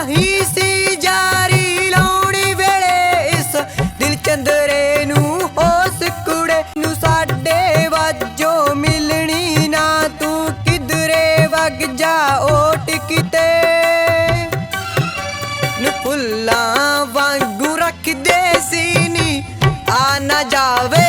ਨਹੀਂ ਸੀ ਜਾਰੀ ਲਾਉਣੀ ਵੇਲੇ ਇਸ ਦਿਲ ਚੰਦਰੇ ਨੂੰ ਹੋਸ ਕੁੜੇ ਨੂੰ ਸਾਡੇ ਵਾਜੋ ਮਿਲਣੀ ਨਾ, ਤੂੰ ਕਿਧਰੇ ਵਗ ਜਾ ਓਟ ਕਿਤੇ ਨੂੰ ਫੁੱਲਾਂ ਵਾਂਗੂ ਰੱਖ ਦੇ ਸੀਨੀ, ਆ ਨਾ ਜਾਵੇ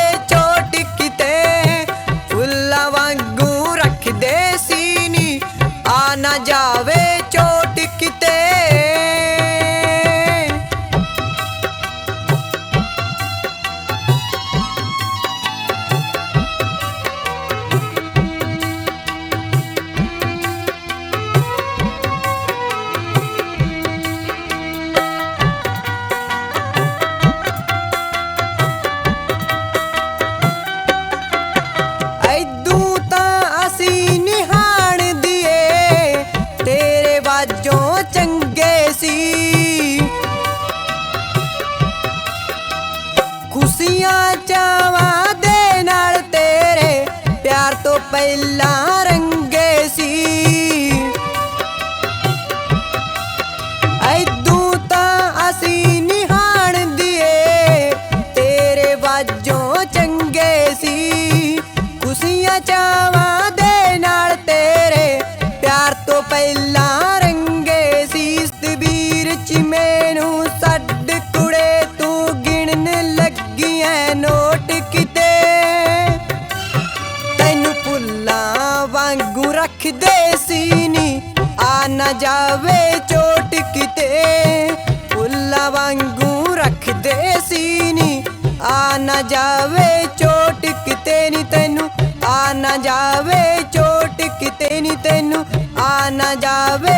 ਦੀਆਂ ਚਾਵਾਂ ਦੇ ਨਾਲ ਤੇਰੇ ਪਿਆਰ ਤੋਂ ਪਹਿਲਾਂ ਵੇਖਦੇ ਸੀ ਨੀ। ਆ ਨਾ ਜਾਵੇ ਚੋਟ ਕਿਤੇ। ਫੁੱਲਾਂ ਵਾਂਗੂ ਰੱਖਦੇ ਸੀ ਨੀ। ਆ ਨਾ ਜਾਵੇ ਚੋਟ ਕਿਤੇ ਨੀ ਤੈਨੂੰ। ਆ ਨਾ ਜਾਵੇ ਚੋਟ ਕਿਤੇ ਨੀ ਤੈਨੂੰ। ਆ ਨਾ ਜਾਵੇ